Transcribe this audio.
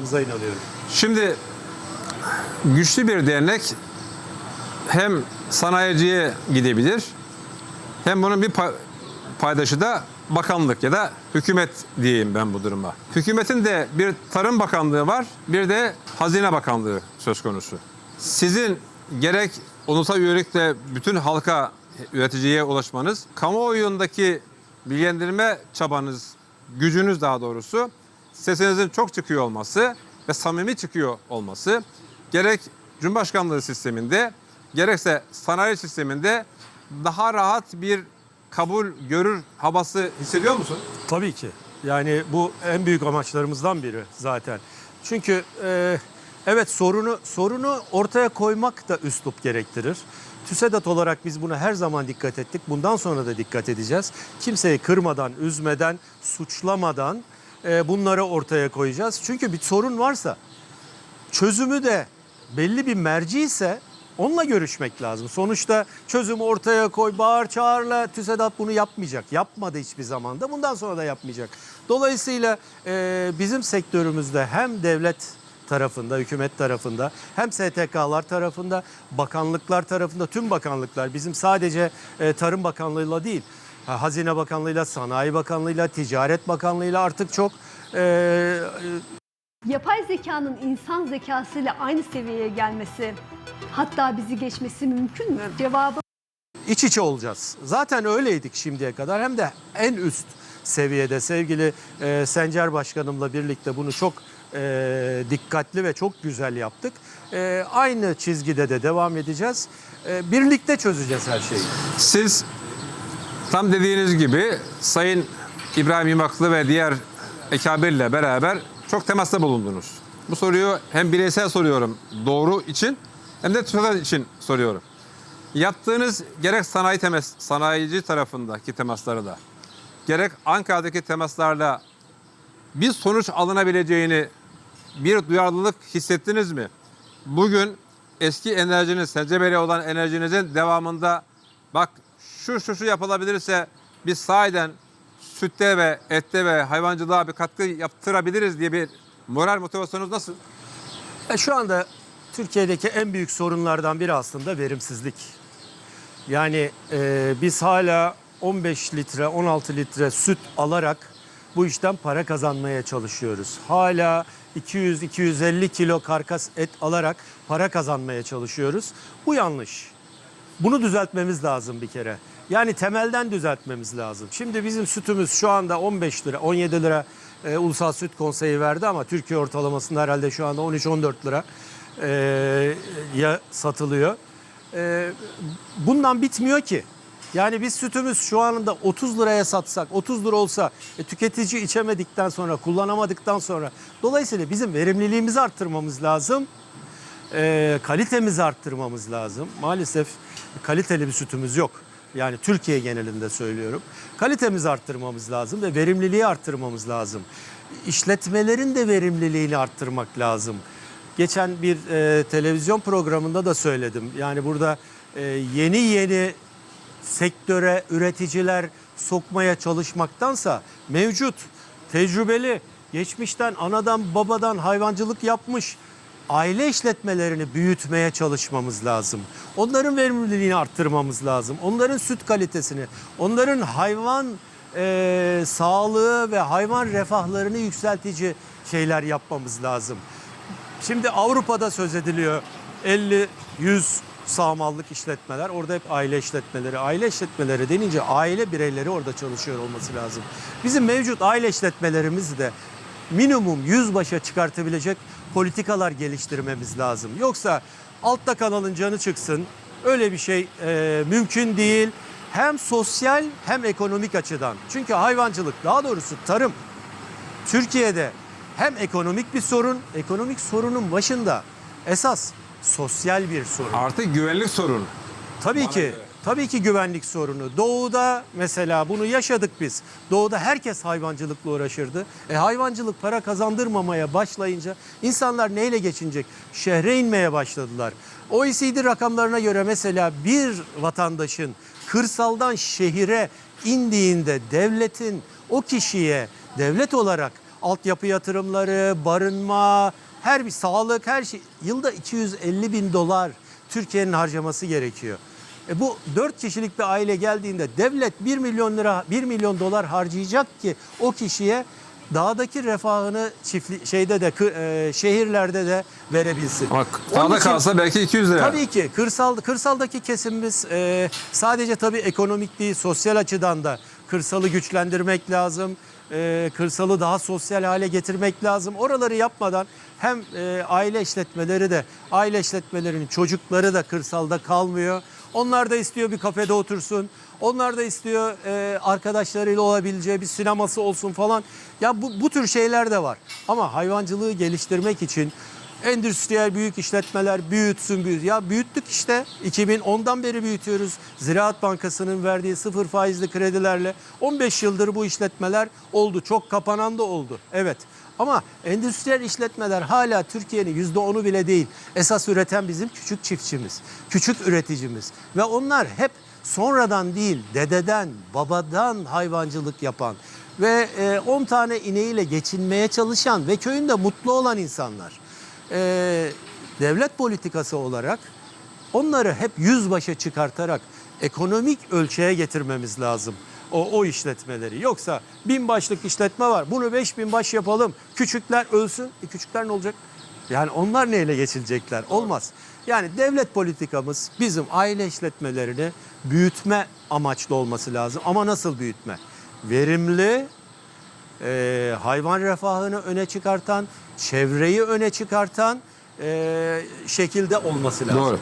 inanıyorum. Şimdi güçlü bir dernek hem sanayiciye gidebilir hem bunun bir pa- paydaşı da bakanlık ya da hükümet diyeyim ben bu duruma. Hükümetin de bir Tarım Bakanlığı var, bir de Hazine Bakanlığı söz konusu. Sizin gerek ulusal üyelikle bütün halka, üreticiye ulaşmanız, kamuoyundaki bilgilendirme çabanız, gücünüz daha doğrusu, sesinizin çok çıkıyor olması ve samimi çıkıyor olması, gerek Cumhurbaşkanlığı sisteminde, gerekse sanayi sisteminde daha rahat bir kabul görür havası hissediyor musun? Tabii ki. Yani bu en büyük amaçlarımızdan biri zaten. Çünkü e, evet sorunu sorunu ortaya koymak da üslup gerektirir. TÜSEDAT olarak biz buna her zaman dikkat ettik. Bundan sonra da dikkat edeceğiz. Kimseyi kırmadan, üzmeden, suçlamadan e, bunları ortaya koyacağız. Çünkü bir sorun varsa çözümü de belli bir merci ise onunla görüşmek lazım. Sonuçta çözümü ortaya koy, bağır çağırla TÜSEDAT bunu yapmayacak. Yapmadı hiçbir zaman da bundan sonra da yapmayacak. Dolayısıyla e, bizim sektörümüzde hem devlet tarafında, hükümet tarafında hem STK'lar tarafında, bakanlıklar tarafında, tüm bakanlıklar bizim sadece e, Tarım Bakanlığı'yla değil, Hazine Bakanlığı'yla, Sanayi Bakanlığı'yla, Ticaret Bakanlığı'yla artık çok e, Yapay zekanın insan zekasıyla aynı seviyeye gelmesi, hatta bizi geçmesi mümkün mü? Cevabı iç içe olacağız. Zaten öyleydik şimdiye kadar hem de en üst seviyede sevgili e, Sencer Başkanımla birlikte bunu çok e, dikkatli ve çok güzel yaptık. E, aynı çizgide de devam edeceğiz. E, birlikte çözeceğiz her şeyi. Siz tam dediğiniz gibi Sayın İbrahim İmaklı ve diğer ekabirle beraber çok temasta bulundunuz. Bu soruyu hem bireysel soruyorum doğru için hem de TÜSEDAT için soruyorum. Yaptığınız gerek sanayi temas, sanayici tarafındaki temasları da gerek Ankara'daki temaslarla bir sonuç alınabileceğini bir duyarlılık hissettiniz mi? Bugün eski enerjiniz, Selcebe'yle olan enerjinizin devamında bak şu şu şu yapılabilirse biz sahiden sütte ve ette ve hayvancılığa bir katkı yaptırabiliriz diye bir moral motivasyonunuz nasıl? E, şu anda Türkiye'deki en büyük sorunlardan biri aslında verimsizlik. Yani e, biz hala 15 litre, 16 litre süt alarak bu işten para kazanmaya çalışıyoruz. Hala 200-250 kilo karkas et alarak para kazanmaya çalışıyoruz. Bu yanlış. Bunu düzeltmemiz lazım bir kere. Yani temelden düzeltmemiz lazım. Şimdi bizim sütümüz şu anda 15 lira, 17 lira e, Ulusal Süt Konseyi verdi ama Türkiye ortalamasında herhalde şu anda 13-14 lira e, ya satılıyor. E, bundan bitmiyor ki. Yani biz sütümüz şu anda 30 liraya satsak, 30 lira olsa e, tüketici içemedikten sonra, kullanamadıktan sonra dolayısıyla bizim verimliliğimizi arttırmamız lazım e, kalitemizi arttırmamız lazım. Maalesef kaliteli bir sütümüz yok. Yani Türkiye genelinde söylüyorum. Kalitemizi arttırmamız lazım ve verimliliği arttırmamız lazım. İşletmelerin de verimliliğini arttırmak lazım. Geçen bir e, televizyon programında da söyledim. Yani burada e, yeni yeni sektöre üreticiler sokmaya çalışmaktansa mevcut, tecrübeli, geçmişten anadan babadan hayvancılık yapmış aile işletmelerini büyütmeye çalışmamız lazım. Onların verimliliğini arttırmamız lazım. Onların süt kalitesini, onların hayvan e, sağlığı ve hayvan refahlarını yükseltici şeyler yapmamız lazım. Şimdi Avrupa'da söz ediliyor 50 100 sağmallık işletmeler. Orada hep aile işletmeleri. Aile işletmeleri denince aile bireyleri orada çalışıyor olması lazım. Bizim mevcut aile işletmelerimizi de minimum 100 başa çıkartabilecek politikalar geliştirmemiz lazım. Yoksa altta kanalın canı çıksın. Öyle bir şey e, mümkün değil. Hem sosyal hem ekonomik açıdan. Çünkü hayvancılık daha doğrusu tarım Türkiye'de hem ekonomik bir sorun, ekonomik sorunun başında esas sosyal bir sorun. Artık güvenlik sorunu. Tabii ki. Tabii ki güvenlik sorunu. Doğuda mesela bunu yaşadık biz. Doğuda herkes hayvancılıkla uğraşırdı. E hayvancılık para kazandırmamaya başlayınca insanlar neyle geçinecek? Şehre inmeye başladılar. OECD rakamlarına göre mesela bir vatandaşın kırsaldan şehire indiğinde devletin o kişiye devlet olarak altyapı yatırımları, barınma, her bir sağlık, her şey. Yılda 250 bin dolar Türkiye'nin harcaması gerekiyor. E bu 4 kişilik bir aile geldiğinde devlet 1 milyon lira, 1 milyon dolar harcayacak ki o kişiye dağdaki refahını çiftli, şeyde de e, şehirlerde de verebilsin. Bak dağda için- kalsa belki 200 lira. Tabii ki kırsal kırsaldaki kesimimiz e, sadece tabii ekonomik değil sosyal açıdan da kırsalı güçlendirmek lazım. E, kırsalı daha sosyal hale getirmek lazım. Oraları yapmadan hem e, aile işletmeleri de aile işletmelerinin çocukları da kırsalda kalmıyor. Onlar da istiyor bir kafede otursun. Onlar da istiyor e, arkadaşlarıyla olabileceği bir sineması olsun falan. Ya bu, bu tür şeyler de var. Ama hayvancılığı geliştirmek için Endüstriyel büyük işletmeler büyütsün büyüt. Ya büyüttük işte. 2010'dan beri büyütüyoruz. Ziraat Bankası'nın verdiği sıfır faizli kredilerle 15 yıldır bu işletmeler oldu. Çok kapanan da oldu. Evet. Ama endüstriyel işletmeler hala Türkiye'nin %10'u bile değil. Esas üreten bizim küçük çiftçimiz, küçük üreticimiz. Ve onlar hep sonradan değil, dededen, babadan hayvancılık yapan ve e, 10 tane ineğiyle geçinmeye çalışan ve köyünde mutlu olan insanlar e, devlet politikası olarak onları hep yüzbaşa çıkartarak ekonomik ölçeğe getirmemiz lazım. O, o işletmeleri. Yoksa bin başlık işletme var. Bunu beş bin baş yapalım. Küçükler ölsün. E küçükler ne olacak? Yani onlar neyle geçilecekler? Olmaz. Yani devlet politikamız bizim aile işletmelerini büyütme amaçlı olması lazım. Ama nasıl büyütme? Verimli, e, hayvan refahını öne çıkartan, çevreyi öne çıkartan e, şekilde olması lazım. Doğru.